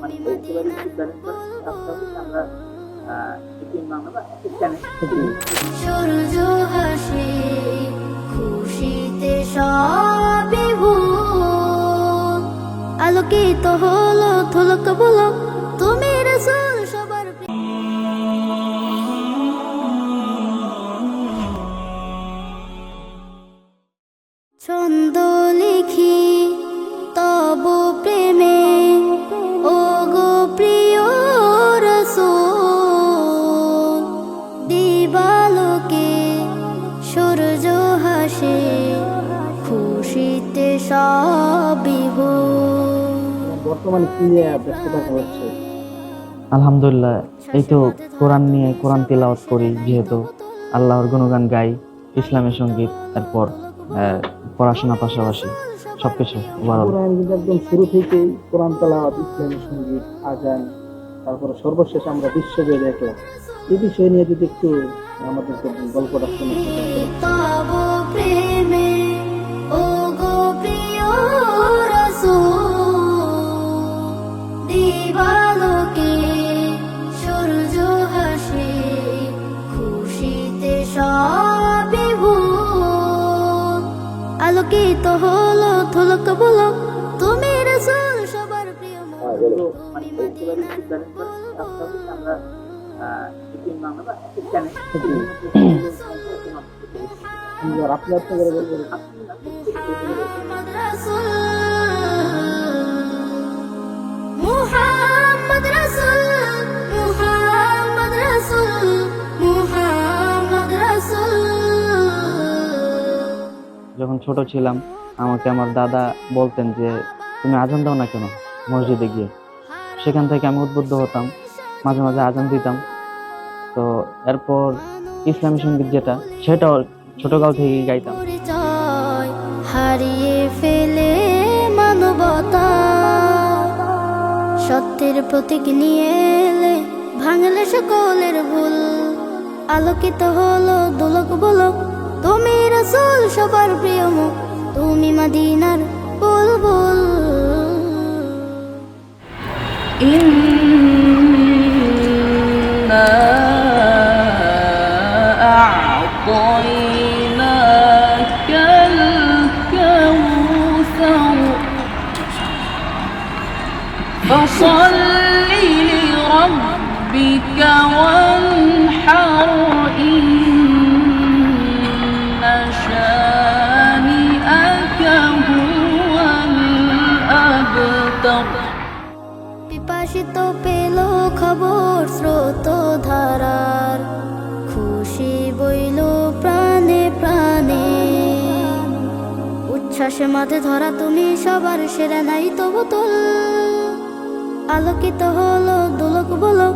মানে একেবারে ব্যালেন্স আমরা এটিএম বাংলা বা আলোকিত হলো থলক বলো তুমি রসুল সবার বর্তমানে কি নিয়ে ব্যস্ত হচ্ছে? আলহামদুলিল্লাহ এই তো কোরআন নিয়ে কোরআন তেলাওয়াত করি যেহেতু আল্লাহর গুণগান গাই ইসলামের সংগীত তারপর আহ, পড়াশোনা পাশাপাশি সবকিছু একদম শুরু থেকেই কোরআন তালাওয়াত ইসলামী সংগীত আজান তারপরে সর্বশেষ আমরা বিশ্বজয় দেখলাম এই বিষয় নিয়ে যদি একটু আমাদেরকে গল্পটা শোনাতে আলোকিত হলো থলক বলো। তুমি রসুল সবার প্রিয় তো মানে যখন ছোট ছিলাম, আমাকে আমার দাদা বলতেন যে, তুমি আজান দাও না কেন মসজিদে গিয়ে? সেখান থেকে আমি উদ্বুদ্ধ হতাম, মাঝে মাঝে আজান দিতাম। তো এরপর ইসলামী সংগীত যেটা, সেটাও ছোটকাল থেকেই গাইতাম। হারিয়ে ফেলে মানবতা, সত্যের প্রতীক নিয়ে এলে ভাঙলে সকলের ভুল। আলোকিত হলো দোলক বলক তুমি রসুল সবার প্রিয় মুখ তুমি মাদিনার বুলবুল إنا أعطيناك الكوثر فصل لربك وانحر পিপাসিত পেল খবর স্রোত ধারার খুশি বইল প্রাণে প্রাণে। উচ্ছ্বাসে মাঝে ধরা তুমি সবার সেরা নাই তো বোতল আলোকিত হলো দোলক বলক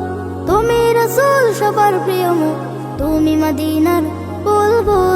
তুমি রসুল সবার প্রিয় মুখ তুমি মাদিনার বুলবুল